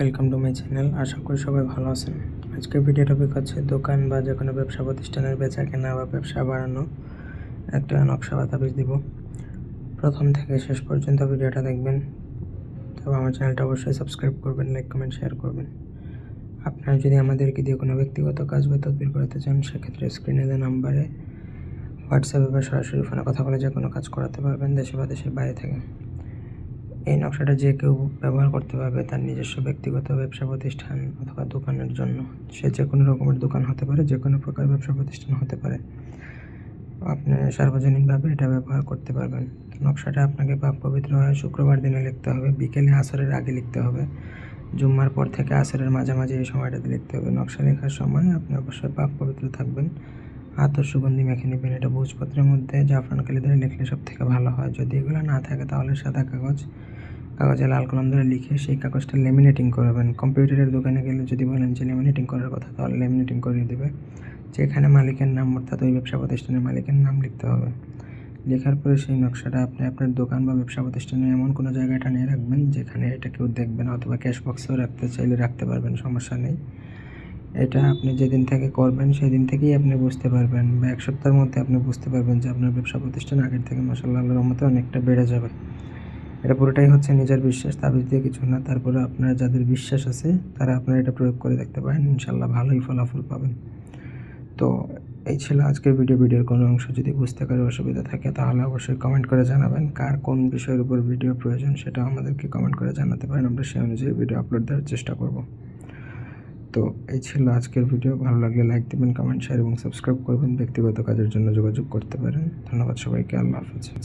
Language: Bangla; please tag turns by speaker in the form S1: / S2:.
S1: ওয়েলকাম টু মাই চ্যানেল আশা করি সবাই ভালো আছেন। আজকের ভিডিও টপিক হচ্ছে দোকান বা যে কোনো ব্যবসা প্রতিষ্ঠানের বেচা কেনা বা ব্যবসা বাড়ানো। একটা নকশা বা তাবিজ দিব। প্রথম থেকে শেষ পর্যন্ত ভিডিওটা দেখবেন। তবে আমার চ্যানেলটা অবশ্যই সাবস্ক্রাইব করবেন লাইক কমেন্ট শেয়ার করবেন। আপনারা যদি আমাদেরকে দিয়ে কোনো ব্যক্তিগত কাজ বা তদবির করাতে চান, সেক্ষেত্রে স্ক্রিনে দেওয়া নাম্বারে হোয়াটসঅ্যাপে বা সরাসরি ফোনে কথা বলে যে কোনো কাজ করাতে পারবেন দেশে বা দেশের বাইরে থেকে। এই নকশাটা যে কেউ ব্যবহার করতে পারবে তার নিজস্ব ব্যক্তিগত ব্যবসা প্রতিষ্ঠান অথবা দোকানের জন্য। সে যে কোনো রকমের দোকান হতে পারে, যে কোনো প্রকার ব্যবসা প্রতিষ্ঠান হতে পারে। আপনি সার্বজনীনভাবে এটা ব্যবহার করতে পারবেন। নকশাটা আপনাকে পাক পবিত্র হয়, শুক্রবার দিনে লিখতে হবে, বিকেলে আসরের আগে লিখতে হবে, জুম্মার পর থেকে আসরের মাঝামাঝি এই সময়টাতে লিখতে হবে। নকশা লেখার সময় আপনি অবশ্যই পাক পবিত্র থাকবেন। আতর সুগন্ধি মেখে নেবেন। এটা ভোজপত্রের মধ্যে জাফরান কালি ধরে লিখলে সব থেকে ভালো হয়। যদি এগুলো না থাকে তাহলে সাদা কাগজ কাগজে লাল কলম ধরে লিখে সেই কাগজটা লেমিনেটিং করবেন। কম্পিউটারের দোকানে গেলে যদি বলেন যে লেমিনেটিং করার কথা, তাহলে লেমিনেটিং করিয়ে দেবে। যেখানে মালিকের নাম, অর্থাৎ ওই ব্যবসা প্রতিষ্ঠানের মালিকের নাম লিখতে হবে। লেখার পরে সেই নকশাটা আপনি আপনার দোকান বা ব্যবসা প্রতিষ্ঠানে এমন কোনো জায়গায় টানিয়ে রাখবেন, যেখানে এটা কেউ দেখবেন অথবা ক্যাশ বক্সেও রাখতে চাইলে রাখতে পারবেন, সমস্যা নেই। এটা আপনি যেদিন থেকে করবেন, সেদিন থেকেই আপনি বুঝতে পারবেন বা এক সপ্তাহের মধ্যে আপনি বুঝতে পারবেন যে আপনার ব্যবসা প্রতিষ্ঠান আগের থেকে মাসাল্লাহ আল্লাহর রহমতে অনেকটা বেড়ে যাবে। এটা পুরোটাই হচ্ছে নিজের বিশ্বাস, তাবিজ দিয়ে কিছু না। তারপরে আপনার যাদের বিশ্বাস আছে, তারা আপনারা এটা প্রয়োগ করে দেখতে পারেন। ইনশাল্লাহ ভালোই ফলাফল পাবেন। তো এই ছিল আজকের ভিডিও। ভিডিওর কোনো অংশ যদি বুঝতে কারও অসুবিধা থাকে, তাহলে অবশ্যই কমেন্ট করে জানাবেন। কার কোন বিষয়ের উপর ভিডিও প্রয়োজন সেটা আমাদেরকে কমেন্ট করে জানাতে পারেন। আমরা সেই অনুযায়ী ভিডিও আপলোড দেওয়ার চেষ্টা করব। তো এই ছিল আজকের ভিডিও ভালো লাগলে লাইক দেবেন কমেন্ট শেয়ার এবং সাবস্ক্রাইব করবেন। ব্যক্তিগত কাজের জন্য যোগাযোগ করতে পারেন। ধন্যবাদ সবাইকে। আল্লাহ হাফিজ।